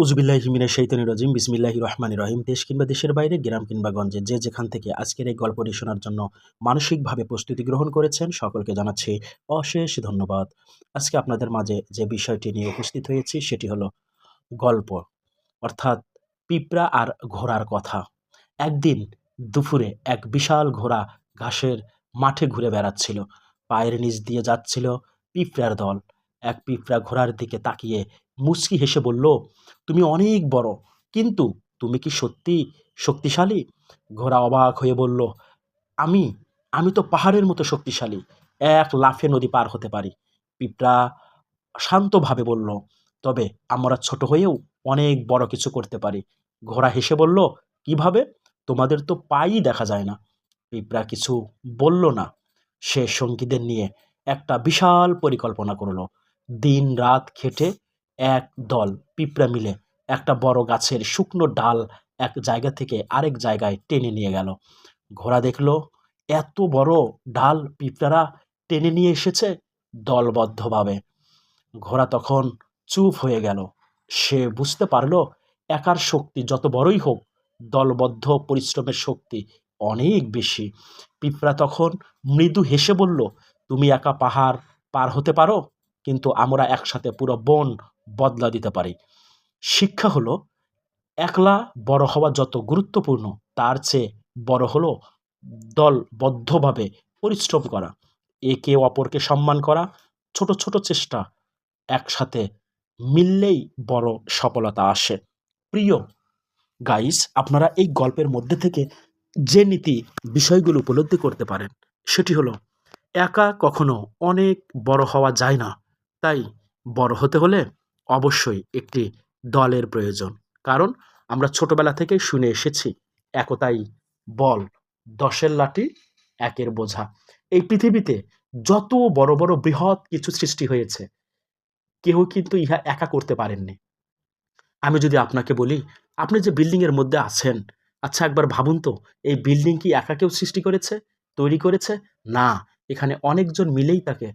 উজবিল্লাহিমিনের শৈতানি রাজিম বিসমিল্লাহি রহমানি রহিম। দেশ কিংবা দেশের বাইরে, গ্রাম কিংবা গঞ্জে, যে যেখান থেকে আজকের এই গল্পটি শোনার জন্য মানসিকভাবে প্রস্তুতি গ্রহণ করেছেন, সকলকে জানাচ্ছি অশেষ ধন্যবাদ। আজকে আপনাদের মাঝে যে বিষয়টি নিয়ে উপস্থিত হয়েছি, সেটি হলো গল্প, অর্থাৎ পিঁপড়া আর ঘোড়ার কথা। একদিন দুপুরে এক বিশাল ঘোড়া ঘাসের মাঠে ঘুরে বেড়াচ্ছিল। পায়ের নিচ দিয়ে যাচ্ছিল পিঁপড়ার দল। এক পিঁপড়া ঘোড়ার দিকে তাকিয়ে মুচকি হেসে বলল, তুমি অনেক বড়, কিন্তু তুমি কি সত্যি শক্তিশালী? ঘোড়া অবাক হয়ে বলল, আমি আমি তো পাহাড়ের মতো শক্তিশালী, এক লাফে নদী পার হতে পারি। পিঁপড়া শান্তভাবে বলল, তবে আমরা ছোট হয়েও অনেক বড় কিছু করতে পারি। ঘোড়া হেসে বলল, কীভাবে? তোমাদের তো পাই দেখা যায় না। পিঁপড়া কিছু বলল না। সে সঙ্গীদের নিয়ে একটা বিশাল পরিকল্পনা করল। দিন রাত খেটে এক দল পিঁপড়া মিলে একটা বড় গাছের শুকনো ডাল এক জায়গা থেকে আরেক জায়গায় টেনে নিয়ে গেল। ঘোড়া দেখল, এত বড় ডাল পিঁপড়ারা টেনে নিয়ে এসেছে দলবদ্ধভাবে। ঘোড়া তখন চুপ হয়ে গেল। সে বুঝতে পারল, একার শক্তি যত বড়ই হোক, দলবদ্ধ পরিশ্রমের শক্তি অনেক বেশি। পিঁপড়া তখন মৃদু হেসে বলল, তুমি একা পাহাড় পার হতে পারো? কিন্তু আমরা একসাথে পুরো বন বদলা দিতে পারি। শিক্ষা হলো, একলা বড় হওয়া যত গুরুত্বপূর্ণ, তার চেয়ে বড় হলো দলবদ্ধভাবে পরিশ্রম করা। একে অপরকে সম্মান করা, ছোট ছোট চেষ্টা একসাথে মিললেই বড় সফলতা আসে। প্রিয় গাইস আপনারা এই গল্পের মধ্যে থেকে যে নীতি বিষয়গুলো উপলব্ধি করতে পারেন, সেটি হলো, একা কখনো অনেক বড় হওয়া যায় না। তাই বড় হতে হলে অবশ্যই একটি দলের প্রয়োজন। কারণ আমরা ছোটবেলা থেকেই শুনে এসেছি, একতাই বল, দশের লাঠি, একের বোঝা। এই পৃথিবীতে যত বড় বড় বৃহৎ কিছু সৃষ্টি হয়েছে, কেউ কিন্তু ইহা একা করতে পারেননি। আমি যদি আপনাকে বলি, আপনি যে বিল্ডিংয়ের মধ্যে আছেন আচ্ছা একবার ভাবুন তো, এই বিল্ডিং কি একা কেউ সৃষ্টি করেছে, তৈরি করেছে? না, এখানে অনেকজন মিলেই তাকে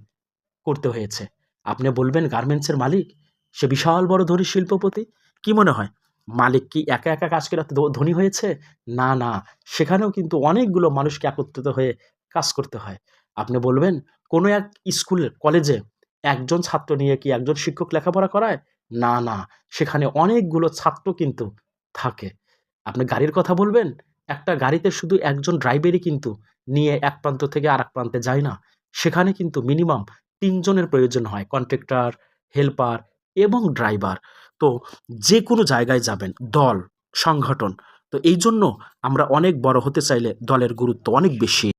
করতে হয়েছে। আপনি বলবেন গার্মেন্টসের মালিক? সে বিশাল বড় ধনী শিল্পপতি? কি মনে হয়? মালিক কি একা একা কাজ করে ধনী হয়েছে? না না, সেখানেও কিন্তু অনেকগুলো মানুষকে একত্রিত হয়ে কাজ করতে হয়। আপনি বলবেন, কোনো এক স্কুল, কলেজে একজন ছাত্র নিয়ে কি একজন শিক্ষক লেখাপড়া করায়? না না, সেখানে অনেকগুলো ছাত্র কিন্তু থাকে। আপনি গাড়ির কথা বলবেন? একটা গাড়িতে শুধু একজন ড্রাইভারই কিন্তু নিয়ে এক প্রান্ত থেকে আর এক প্রান্তে যায় না। সেখানে কিন্তু মিনিমাম তিনজনের প্রয়োজন হয় কন্ট্রাক্টর হেল্পার এবং ড্রাইভার তো যে কোনো জায়গায় যাবেন, দল, সংগঠন, তো এই জন্য আমরা অনেক বড় হতে চাইলে দলের গুরুত্ব অনেক বেশি।